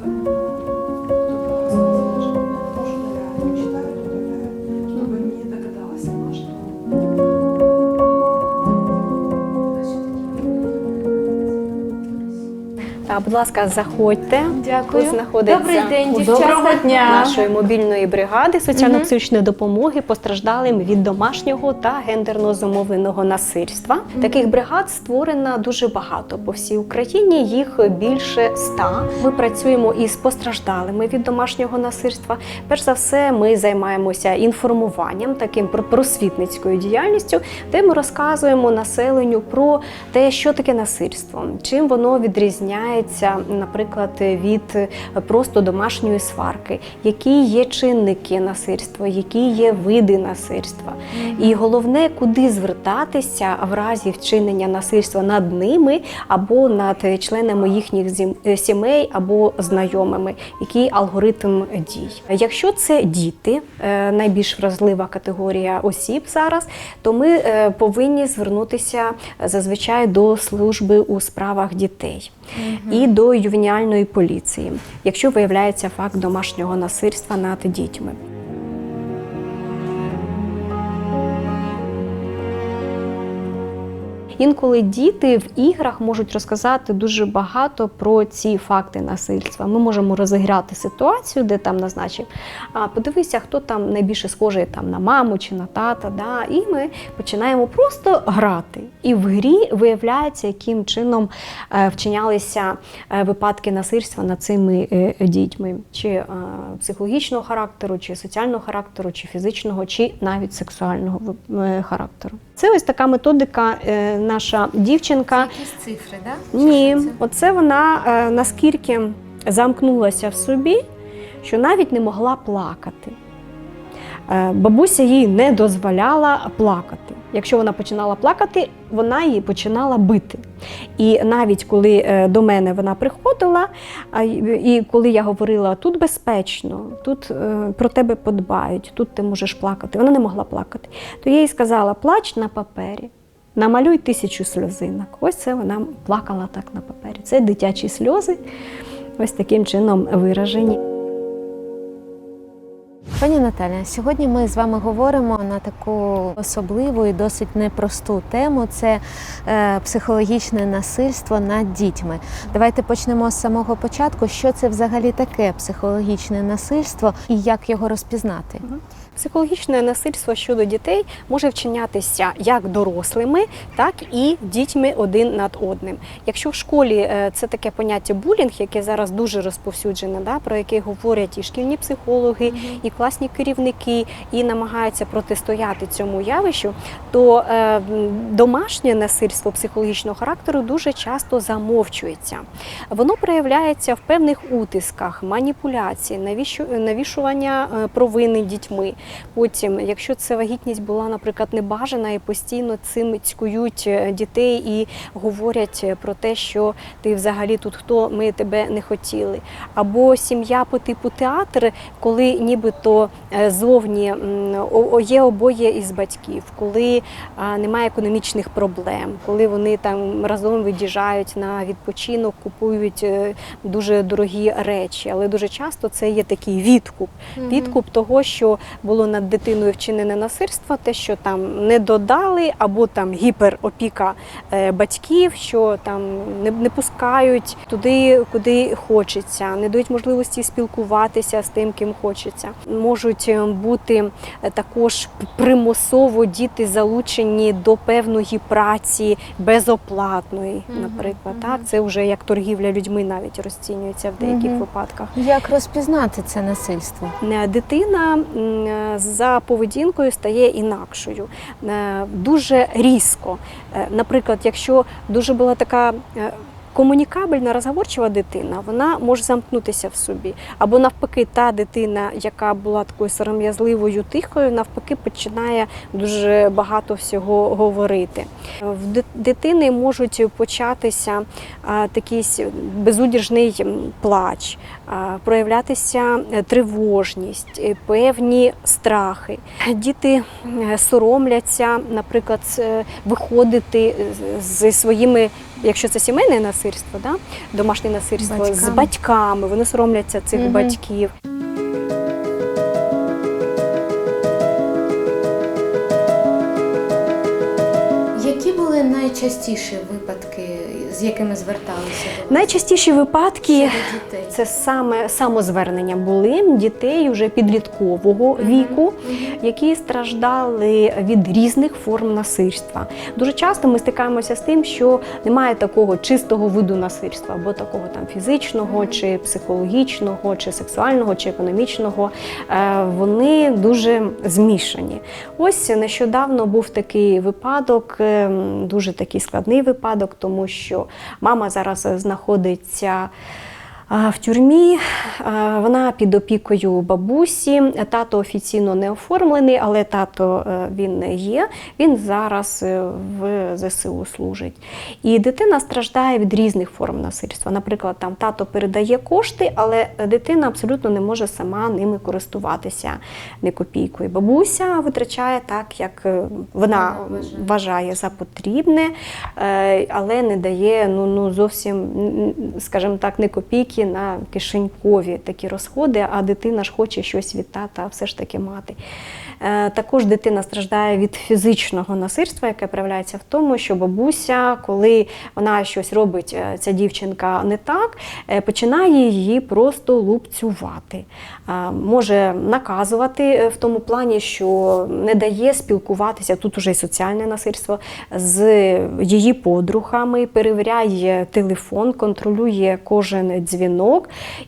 了。Та, будь ласка, заходьте. Дякую. Тут знаходиться Добрий день, офіс дівчата. нашої мобільної бригади соціально-психічної допомоги постраждалим від домашнього та гендерно зумовленого насильства. Таких бригад створено дуже багато по всій Україні. Їх більше ста. Ми працюємо із постраждалими від домашнього насильства. Перш за все, ми займаємося інформуванням, таким про- просвітницькою діяльністю, де ми розказуємо населенню про те, що таке насильство, чим воно відрізняється, наприклад, від просто домашньої сварки, які є чинники насильства, які є види насильства. І головне, куди звертатися в разі вчинення насильства над ними або над членами їхніх е, сімей або знайомими, який алгоритм дій. Якщо це діти, е, найбільш вразлива категорія осіб зараз, то ми е, повинні звернутися зазвичай до служби у справах дітей і до ювеніальної поліції, якщо виявляється факт домашнього насильства над дітьми. Інколи діти в іграх можуть розказати дуже багато про ці факти насильства. Ми можемо розіграти ситуацію, де там назначив, а подивися, хто там найбільше схожий там на маму чи на тата. Да? І ми починаємо просто грати. І в грі виявляється, яким чином е, вчинялися е, випадки насильства над цими е, дітьми, чи психологічного характеру, чи соціального характеру, чи фізичного, чи навіть сексуального характеру. Це ось така методика. е, Наша дівчинка. Якісь цифри, да? Ні, це? оце вона е, наскільки замкнулася в собі, що навіть не могла плакати. Е, бабуся їй не дозволяла плакати. Якщо вона починала плакати, вона її починала бити. І навіть коли е, до мене вона приходила, і коли я говорила, тут безпечно, тут е, про тебе подбають, тут ти можеш плакати, вона не могла плакати. То я їй сказала: плач на папері. Намалюй тисячу сльозинок. Ось це вона плакала так на папері. Це дитячі сльози, ось таким чином виражені. Пані Наталя, сьогодні ми з вами говоримо на таку особливу і досить непросту тему це е, психологічне насильство над дітьми. Давайте почнемо з самого початку. Що це взагалі таке психологічне насильство і як його розпізнати? Психологічне насильство щодо дітей може вчинятися як дорослими, так і дітьми один над одним. Якщо в школі е, це таке поняття булінг, яке зараз дуже розповсюджене, да, про яке говорять і шкільні психологи, і класні керівники, і намагаються протистояти цьому явищу, то е, домашнє насильство психологічного характеру дуже часто замовчується. Воно проявляється в певних утисках, маніпуляції, навішування е, провини дітьми. Потім, якщо це вагітність була, наприклад, небажана і постійно цим цькують е, дітей і говорять про те, що ти взагалі тут хто, ми тебе не хотіли. Або сім'я по типу театр, коли нібито е, зовні є обоє із батьків, коли немає економічних проблем, коли вони там разом від'їжджають на відпочинок, купують е, дуже дорогі речі. Але дуже часто це є такий відкуп. Відкуп того, що було над дитиною вчинене насильство, те, що там не додали, або там гіперопіка е, батьків, що там не, не пускають туди, куди хочеться, не дають можливості спілкуватися з тим, ким хочеться. Можуть е, бути е, також примусово діти залучені до певної праці безоплатної, наприклад. мгм. Так, це вже як торгівля людьми навіть розцінюється в деяких Мгм. випадках. Як розпізнати це насильство? Дитина за поведінкою стає інакшою, е, дуже різко. Е, Наприклад, якщо дуже була така е, комунікабельна, розговорчива дитина, вона може замкнутися в собі. Або навпаки, та дитина, яка була такою сором'язливою, тихою, навпаки, починає дуже багато всього говорити. В дитини можуть початися такий безудержний плач, проявлятися е, тривожність, е, певні страхи. Діти е, соромляться, наприклад, виходити зі своїми якщо це сімейне насильство, да, домашнє насильство з Батьками. батьками, вони соромляться цих угу. батьків. Які були найчастіші випадки, з якими зверталися? Найчастіші випадки дітей? це саме самозвернення були дітей вже підліткового віку, які страждали від різних форм насильства. Дуже часто ми стикаємося з тим, що немає такого чистого виду насильства, або такого там фізичного, чи психологічного, чи сексуального, чи економічного. Е, Вони дуже змішані. Ось нещодавно був такий випадок, е, дуже такий складний випадок, тому що мама зараз знаходиться. В тюрмі вона під опікою бабусі. Тато офіційно не оформлений, але тато е, він є. Він зараз е, в ЗСУ служить. І дитина страждає від різних форм насильства. Наприклад, там тато передає кошти, але дитина абсолютно не може сама ними користуватися не копійкою. Бабуся витрачає так, як е, вона вважає. за потрібне, але не дає ну, ну зовсім, скажімо так, не копійки на кишенькові такі розходи, а дитина ж хоче щось від тата все ж таки мати. Е, Також дитина страждає від фізичного насильства, яке проявляється в тому, що бабуся, коли вона щось робить, е, ця дівчинка не так, е, починає її просто лупцювати. Може наказувати в тому плані, що не дає спілкуватися, тут уже й соціальне насильство, з її подругами, перевіряє телефон, контролює кожен дзвінок.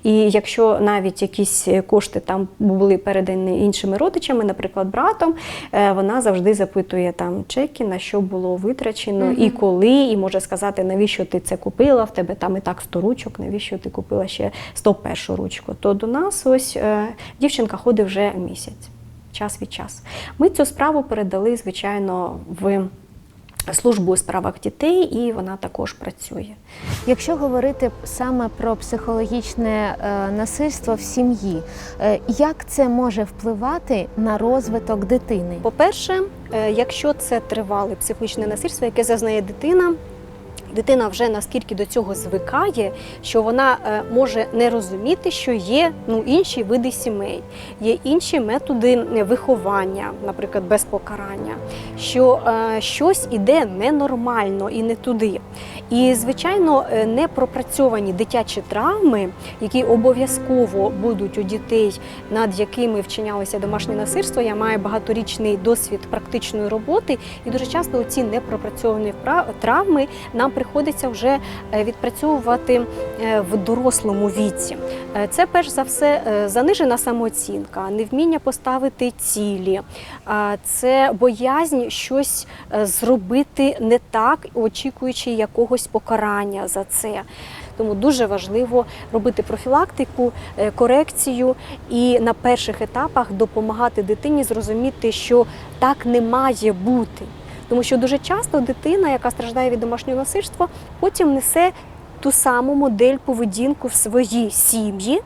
І якщо навіть якісь кошти там були передані іншими родичами, наприклад, братом, е, вона завжди запитує там чеки, на що було витрачено, Мгм. і коли, і може сказати, навіщо ти це купила, в тебе там і так 100 ручок, навіщо ти купила ще 101 ручку. То до нас ось е, дівчинка ходить вже місяць, час від часу. Ми цю справу передали, звичайно, в службу у справах дітей, і вона також працює. Якщо говорити саме про психологічне е, насильство в сім'ї, е, як це може впливати на розвиток дитини? По-перше, е, якщо це тривале психологічне насильство, яке зазнає дитина. Дитина вже наскільки до цього звикає, що вона е, може не розуміти, що є ну, інші види сімей, є інші методи е, виховання, наприклад, без покарання, що е, щось іде ненормально і не туди. І, звичайно, е, непропрацьовані дитячі травми, які обов'язково будуть у дітей, над якими вчинялося домашнє насильство. Я маю багаторічний досвід практичної роботи, і дуже часто ці непропрацьовані травми нам приходиться вже е, відпрацьовувати е, в дорослому віці. Це перш за все занижена самооцінка, невміння поставити цілі, це боязнь щось зробити не так, очікуючи якогось покарання за це. Тому дуже важливо робити профілактику, е, корекцію і на перших етапах допомагати дитині зрозуміти, що так не має бути. Тому що дуже часто дитина, яка страждає від домашнього насильства, потім несе ту саму модель поведінку в своїй сім'ї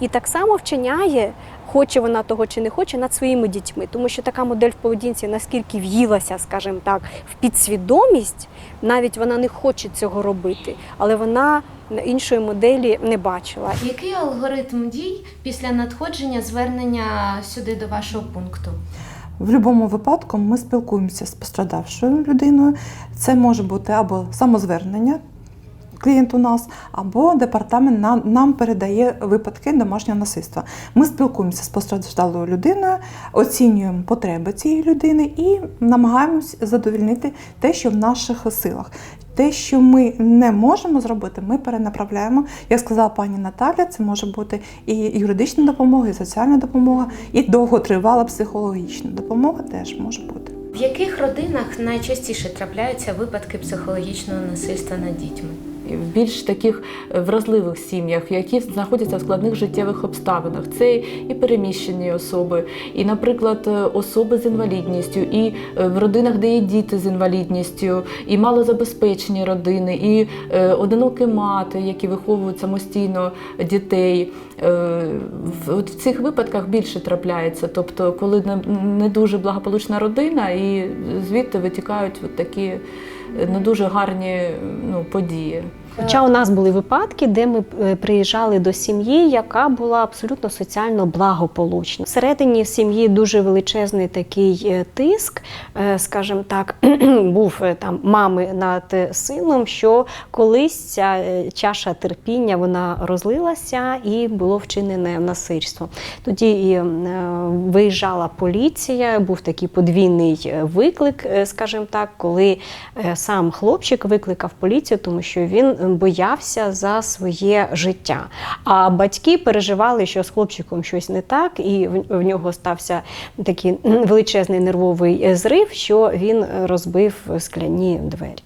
і так само вчиняє, хоче вона того чи не хоче, над своїми дітьми. Тому що така модель в поведінці наскільки в'їлася, скажімо так, в підсвідомість, навіть вона не хоче цього робити, але вона іншої моделі не бачила. Який алгоритм дій після надходження звернення сюди до вашого пункту? В будь-якому випадку ми спілкуємося з пострадавшою людиною. Це може бути або самозвернення клієнт у нас, або департамент нам, нам передає випадки домашнього насильства. Ми спілкуємося з постраждалою людиною, оцінюємо потреби цієї людини і намагаємось задовільнити те, що в наших силах. Те, що ми не можемо зробити, ми перенаправляємо. Як сказала пані Наталя, це може бути і юридична допомога, і соціальна допомога, і довготривала психологічна допомога теж може бути. В яких родинах найчастіше трапляються випадки психологічного насильства над дітьми? В більш таких е, вразливих сім'ях, які знаходяться в складних життєвих обставинах. Це і переміщені особи, і, наприклад, е, особи з інвалідністю, і е, в родинах, де є діти з інвалідністю, і малозабезпечені родини, і одинокі мати, які виховують самостійно дітей. В- цих випадках більше трапляється, тобто, коли не дуже благополучна родина, і звідти витікають от такі не дуже гарні ну, події. Хоча у нас були випадки, де ми е, приїжджали до сім'ї, яка була абсолютно соціально благополучна. Всередині сім'ї дуже величезний такий е, тиск, е, скажімо так, був там мами над сином, що колись ця чаша терпіння вона розлилася і було вчинене насильство. Тоді і виїжджала поліція, був такий подвійний виклик, скажімо так, коли сам хлопчик викликав поліцію, тому що він боявся за своє життя. А батьки переживали, що з хлопчиком щось не так, і в нього стався такий величезний нервовий зрив, що він розбив скляні двері.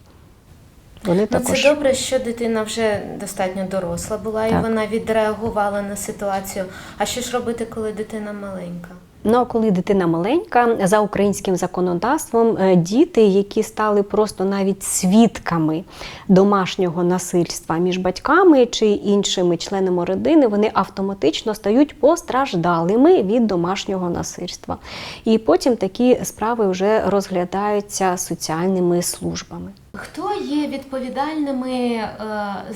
Вони Ну, також це добре, що дитина вже достатньо доросла була і вона відреагувала на ситуацію. А що ж робити, коли дитина маленька? Ну а коли дитина маленька, за українським законодавством, е, діти, які стали просто навіть свідками домашнього насильства між батьками чи іншими членами родини, вони автоматично стають постраждалими від домашнього насильства. І потім такі справи вже розглядаються соціальними службами. Хто є відповідальними е,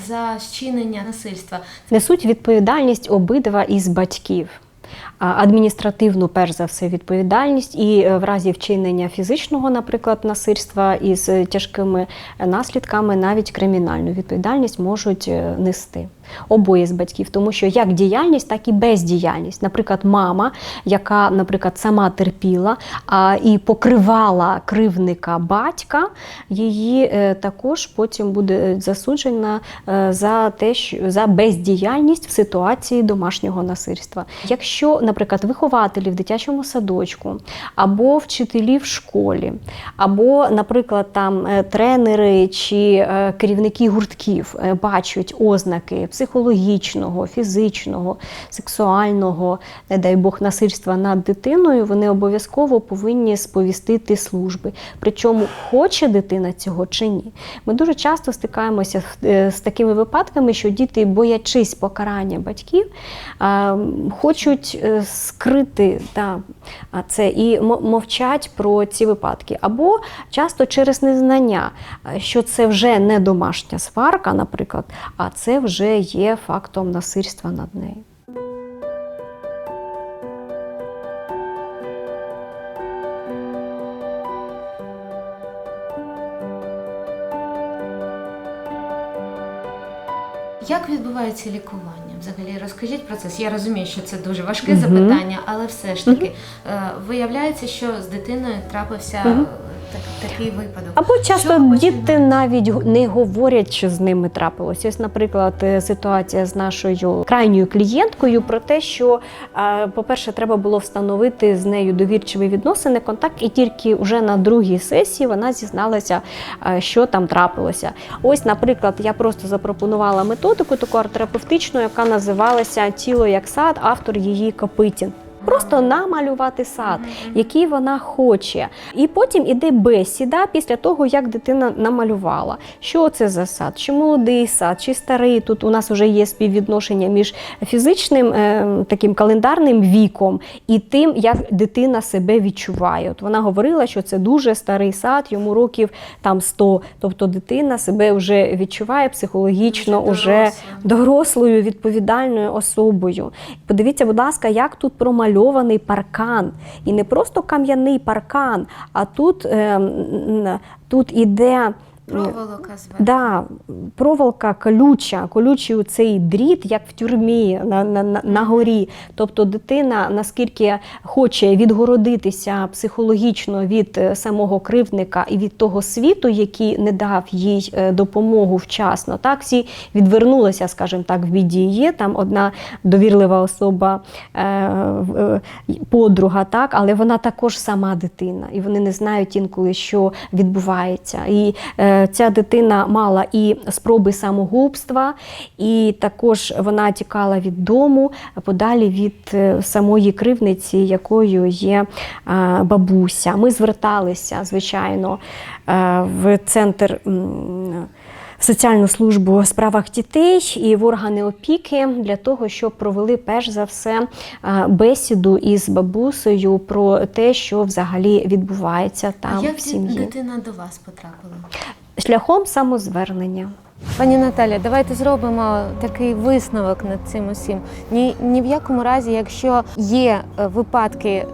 за зчинення насильства? Несуть відповідальність обидва із батьків. Адміністративну, перш за все, відповідальність і е, в разі вчинення фізичного, наприклад, насильства із е, тяжкими наслідками, навіть кримінальну відповідальність можуть е, нести обоє з батьків, тому що як діяльність, так і бездіяльність. Наприклад, мама, яка, наприклад, сама терпіла а, і покривала кривника батька, її також потім буде засуджена за те, що за бездіяльність в ситуації домашнього насильства. Якщо, наприклад, вихователі в дитячому садочку або вчителі в школі, або, наприклад, там е, тренери чи е, керівники гуртків е, бачать ознаки психологічного, фізичного, сексуального, не дай Бог, насильства над дитиною, вони обов'язково повинні сповістити служби. Причому хоче дитина цього чи ні. Ми дуже часто стикаємося з такими випадками, що діти, боячись покарання батьків, хочуть е, скрити да, це і мовчать про ці випадки. Або часто через незнання, що це вже не домашня сварка, наприклад, а це вже є фактом насильства над нею. Як відбувається лікування? Взагалі розкажіть про це. Я розумію, що це дуже важке угу. запитання, але все ж таки угу. виявляється, що з дитиною трапився Мгм. Так- такий випадок. Або часто діти навіть не говорять, що з ними трапилось. Ось, наприклад, е, ситуація з нашою крайньою клієнткою про те, що, по-перше, треба було встановити з нею довірчиві відносини, контакт, і тільки вже на другій сесії вона зізналася, що там трапилося. Ось, наприклад, я просто запропонувала методику таку арт-терапевтичну, яка називалася Тіло як сад, автор її Копитін. Просто намалювати сад, який вона хоче. І потім іде бесіда після того, як дитина намалювала. Що це за сад? Чи молодий сад, чи старий? Тут у нас вже є співвідношення між фізичним е, таким календарним віком і тим, як дитина себе відчуває. От вона говорила, що це дуже старий сад, йому років там 100. Тобто дитина себе вже відчуває психологічно, уже дорослою відповідальною особою. Подивіться, будь ласка, як тут промальований паркан. І не просто кам'яний паркан, а тут, е, тут іде. Проволока зверху. Да, проволока колюча, колючий цей дріт, як в тюрмі на, на, на, на горі. Тобто дитина наскільки хоче відгородитися психологічно від е, самого кривдника і від того світу, який не дав їй е, допомогу вчасно. Так, всі відвернулися, скажімо так, в біді. Є там одна довірлива особа, е, подруга, так, але вона також сама дитина, і вони не знають інколи, що відбувається. І ця дитина мала і спроби самогубства, і також вона тікала від дому подалі від е, самої кривниці, якою є бабуся. Ми зверталися, звичайно, е, в центр. Соціальну службу у справах дітей і в органи опіки для того, щоб провели перш за все е, бесіду із бабусею про те, що взагалі відбувається там а як в сім'ї. дитина до вас потрапила? Шляхом самозвернення. Пані Наталя, давайте зробимо такий висновок над цим усім. Ні, ні в якому разі, якщо є е, випадки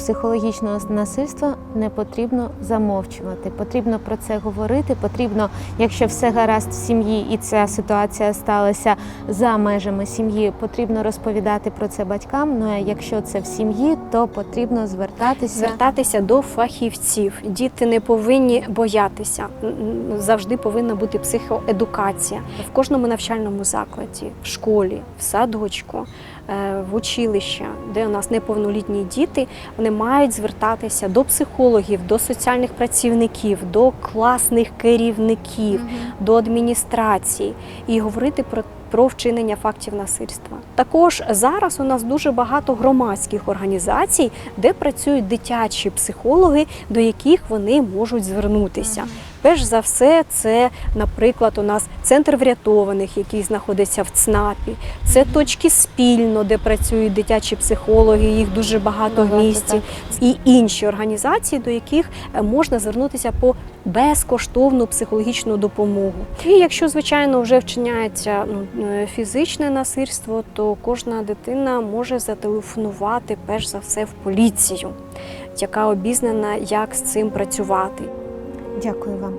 психологічного насильства, не потрібно замовчувати. Потрібно про це говорити. Потрібно, якщо все гаразд в сім'ї і ця ситуація сталася за межами сім'ї, потрібно розповідати про це батькам. Ну а якщо це в сім'ї, то потрібно звертатися. Звертатися до фахівців. Діти не повинні боятися. Завжди повинна бути психоедукація в кожному навчальному закладі, в школі, в садочку, в училища, де у нас неповнолітні діти, вони мають звертатися до психологів, до соціальних працівників, до класних керівників, до адміністрації і говорити про. Про вчинення фактів насильства. Також зараз у нас дуже багато громадських організацій, де працюють дитячі психологи, до яких вони можуть звернутися. Перш за все, це, наприклад, у нас центр врятованих, який знаходиться в ЦНАПі. Це точки спільно, де працюють дитячі психологи, їх дуже багато в місті, і інші організації, до яких е, можна звернутися по безкоштовну психологічну допомогу. І якщо, звичайно, вже вчиняється ну, е, фізичне насильство, то кожна дитина може зателефонувати перш за все в поліцію, яка обізнана, як з цим працювати. Дякую вам.